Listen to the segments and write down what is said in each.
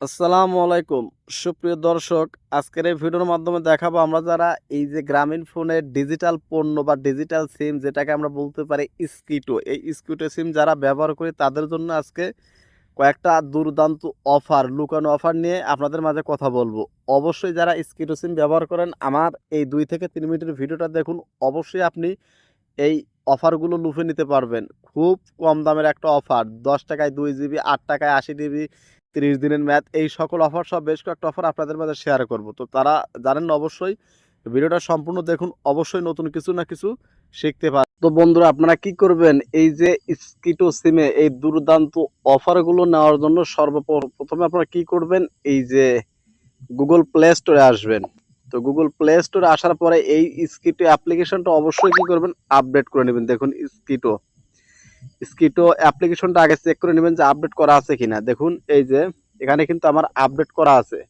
আসসালামু আলাইকুম। সুপ্রিয় দর্শক, আজকের এই ভিডিওর মাধ্যমে দেখাবো আমরা যারা এই যে গ্রামীণ ফোনের ডিজিটাল পণ্য বা ডিজিটাল সিম যেটাকে আমরা বলতে পারি স্কিটো এই স্কিটো সিম যারা ব্যবহার করি তাদের জন্য আজকে কয়েকটা দুর্দান্ত অফার লুকানো অফার নিয়ে আপনাদের মাঝে কথা বলব। অবশ্যই যারা স্কিটো সিম ব্যবহার করেন, আমার এই দুই থেকে তিন মিনিটের ভিডিওটা দেখুন, অবশ্যই আপনি এই অফারগুলো লুফে নিতে পারবেন। খুব কম দামের একটা অফার দশ টাকায় দুই জিবি আট টাকায় আশি জিবি তিরিশ দিনের ম্যাথ এই সকল অফার সব বেশ কয়েকটা অফার আপনাদের মাঝে শেয়ার করব। তো তারা জানেন অবশ্যই, ভিডিওটা সম্পূর্ণ দেখুন, অবশ্যই নতুন কিছু না কিছু শিখতে পারেন তো বন্ধুরা, আপনারা কি করবেন? এই যে স্কিটো সিমে এই দুর্দান্ত অফারগুলো নেওয়ার জন্য সর্বপ্রথমে আপনারা কি করবেন? এই যে গুগল প্লে স্টোরে আসবেন। তো গুগল প্লে স্টোরে আসার পরে এই স্কিটো অ্যাপ্লিকেশনটা অবশ্যই কি করবেন? আপডেট করে নেবেন। দেখুন স্কিটো স্কিটো অ্যাপ্লিকেশনটা আগে চেক করে নেবেন যে আপডেট করা আছে কিনা। দেখুন, এই যে এখানে কিন্তু আমার আপডেট করা আছে।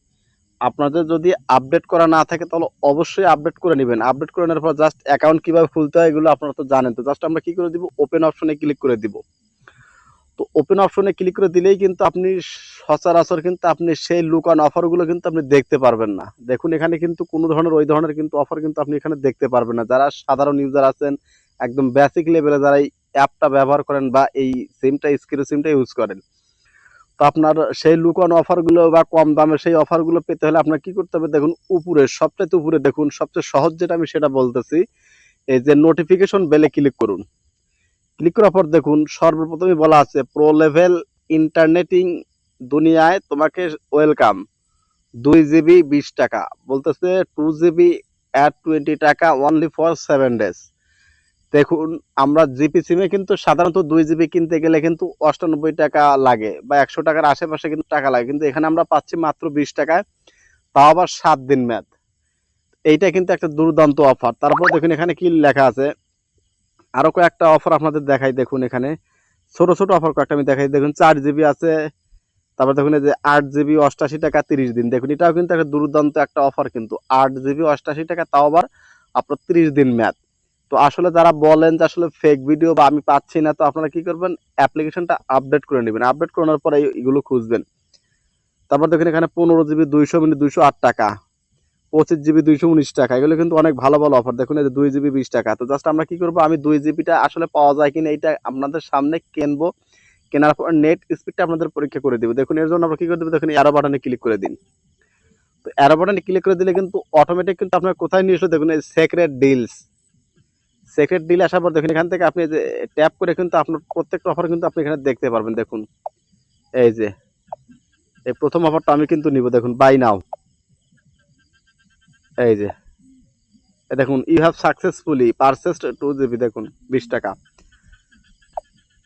আপনাদের যদি আপডেট করা না থাকে, তাহলে অবশ্যই আপডেট করে নেবেন। আপডেট করে নেওয়ার পর জাস্ট অ্যাকাউন্ট কীভাবে খুলতে হয় এগুলো আপনারা তো জানেন। তো জাস্ট আমরা কি করে দিব? ওপেন অপশনে ক্লিক করে দিব। তো ওপেন অপশনে ক্লিক করে দিলেই কিন্তু আপনি সচরাচর কিন্তু আপনি সেই লুকান অফারগুলো কিন্তু আপনি দেখতে পারবেন না। দেখুন, এখানে কিন্তু কোনো ধরনের, ওই ধরনের কিন্তু অফার কিন্তু আপনি এখানে দেখতে পারবেন না। যারা সাধারণ ইউজার আছেন, একদম বেসিক লেভেলে যারা অ্যাপটা ব্যবহার করেন বা এই সিমটা, স্ক্রিন সিমটা ইউজ করেন। তো আপনার সেই লুকানো অফারগুলো বা কম দামে সেই অফারগুলো পেতে হলে আপনার কি করতে হবে? দেখুন, উপরে সবচেয়ে উপরে দেখুন, সবচেয়ে সহজ যেটা আমি সেটা বলতেছি, এই যে নোটিফিকেশন বেলে ক্লিক করুন। ক্লিক করার পর দেখুন, সর্বপ্রথমে বলা আছে প্রো লেভেল ইন্টারনেটিং দুনিয়ায় তোমাকে ওয়েলকাম দুই জিবি বিশ টাকা। বলতেছে two GB at twenty taka only for seven days দেখুন, আমরা জিপি সিমে কিন্তু সাধারণত দুই জিবি কিনতে গেলে কিন্তু অষ্টানব্বই টাকা লাগে বা একশো টাকার আশেপাশে কিন্তু টাকা লাগে। কিন্তু এখানে আমরা পাচ্ছি মাত্র বিশ টাকায়, তাও আবার সাত দিন ম্যাথ এইটা কিন্তু একটা দুর্দান্ত অফার তারপর দেখুন, এখানে কি লেখা আছে? আরও কয়েকটা অফার আপনাদের দেখাই দেখুন এখানে। ছোট ছোট অফার কয়েকটা আমি দেখাই। দেখুন, চার জিবি আছে, তারপর দেখুন এই যে আট জিবি অষ্টাশি টাকা তিরিশ দিন। দেখুন, এটাও কিন্তু একটা দুর্দান্ত একটা অফার কিন্তু। আট জিবি অষ্টাশি টাকা, তাও আবার আপনার তিরিশ দিন ম্যাথ তো আসলে যারা বলেন যে আসলে ফেক ভিডিও বা আমি পাচ্ছি না, তো আপনারা কি করবেন? অ্যাপ্লিকেশনটা আপডেট করে নেবেন। আপডেট করানোর পরে এগুলো খুঁজবেন। তারপর দেখুন এখানে পনেরো জিবি দুইশো মিনিট দুইশো আট টাকা, পঁচিশ জিবি দুইশো উনিশ টাকা, এগুলো কিন্তু অনেক ভালো ভালো অফার দেখুন এই যে দুই জিবি বিশ টাকা। তো জাস্ট আমরা কি করব? আমি দুই জিবিটা আসলে পাওয়া যায় কিনা এইটা আপনাদের সামনে কিনবো। কেনার পর নেট স্পিডটা আপনাদের পরীক্ষা করে দিব। দেখুন এর জন্য আমরা কি করে দেবো? দেখুন অ্যারো বাটনে ক্লিক করে দিন। তো অ্যারো বাটনে ক্লিক করে দিলে কিন্তু অটোমেটিক কিন্তু আপনার কোথায় নিয়ে এসে দেখুন এই সেক্রেট ডিলস সেকেন্ড ডিল আসার পর দেখুন, এখান থেকে আপনি যে ট্যাপ করে কিন্তু আপনার প্রত্যেকটা অফার কিন্তু আপনি এখানে দেখতে পারবেন, দেখুন। এই যে, এই প্রথম অফারটা আমি কিন্তু নিব, দেখুন বাই নাও এই যে দেখুন you have successfully purchased two GB দেখুন, বিশ টাকা।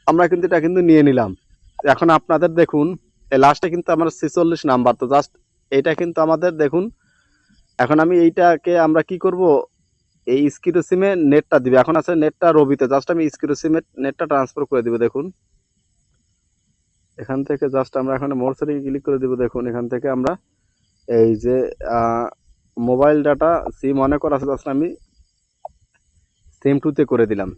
আমরা কিন্তু এটা কিন্তু নিয়ে নিলাম। এখন আপনাদের দেখুন, এই লাস্টে কিন্তু আমার ছেচল্লিশ নাম্বার, তো জাস্ট এটা কিন্তু আমাদের দেখুন, এখন আমি এইটাকে আমরা কি করব এই স্কিটো সিমে নেটটা দিবে। এখন আছে নেটটা রবিতে। জাস্ট আমি স্কিটো সিমে নেটটা ট্রান্সফার করে দিব, দেখুন। এখান থেকে জাস্ট আমরা এখানে মোর সেটিং ক্লিক করে দিব, দেখুন। এখান থেকে আমরা এই যে মোবাইল ডাটা সিম অনেক আছে জাস্ট আমি সিম টুতে করে দিলাম।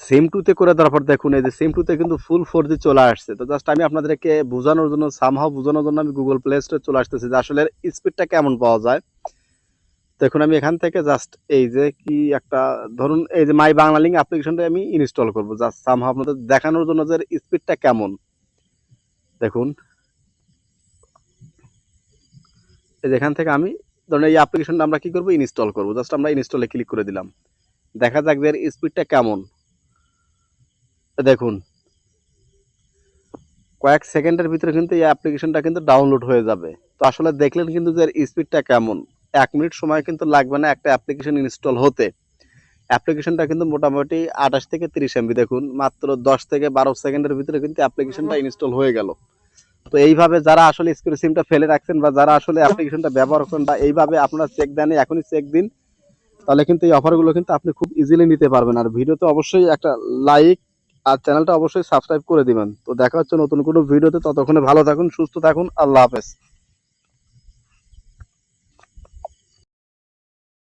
সিম টুতে করে দেওয়ার পর দেখুন, এই যে সিম টুতে কিন্তু ফুল ফোর জি চলে আসছে। তো জাস্ট আমি আপনাদেরকে বোঝানোর জন্য সামহাও বোঝানোর জন্য আমি গুগল প্লে স্টোরে চলে আসতেছি যে আসলে স্পিডটা কেমন পাওয়া যায়। দেখুন, আমি এখান থেকে জাস্ট এই যে কি একটা, ধরুন এই যে মাই বাংলা লিঙ্ক অ্যাপ্লিকেশনটা আমি ইনস্টল করব। জাস্ট সামহাও আপনাদের দেখানোর জন্য যে স্পিডটা কেমন। দেখুন। এই যে এখান থেকে আমি, ধরুন এই অ্যাপ্লিকেশনটা আমরা কি করব? ইনস্টল করব। জাস্ট আমরা ইনস্টলে ক্লিক করে দিলাম। দেখা যাক যে স্পিডটা কেমন। দেখুন। কয়েক সেকেন্ডের ভিতরে কিন্তু এই অ্যাপ্লিকেশনটা কিন্তু ডাউনলোড হয়ে যাবে। তো আসলে দেখলেন কিন্তু যে স্পিডটা কেমন। এক মিনিট সময় কিন্তু লাগবে না একটা অ্যাপ্লিকেশন ইনস্টল হতে। অ্যাপ্লিকেশনটা কিন্তু মোটামুটি আঠাশ থেকে তিরিশ এমবি দেখুন মাত্র দশ থেকে বারো সেকেন্ডের ভিতরে কিন্তু অ্যাপ্লিকেশনটা ইনস্টল হয়ে গেল। তো এইভাবে যারা আসলে স্ক্রিন সিমটা ফেলে রাখছেন বা যারা আসলে অ্যাপ্লিকেশনটা ব্যবহার করেন বা এইভাবে আপনারা চেক দেন এখনই চেক দিন তাহলে কিন্তু এই অফারগুলো কিন্তু আপনি খুব ইজিলি নিতে পারবেন। আর ভিডিওতে অবশ্যই একটা লাইক আর চ্যানেলটা অবশ্যই সাবস্ক্রাইব করে দিবেন। তো দেখা হচ্ছে নতুন কোনো ভিডিওতে ততক্ষণে ভালো থাকুন সুস্থ থাকুন আল্লাহ হাফেজ।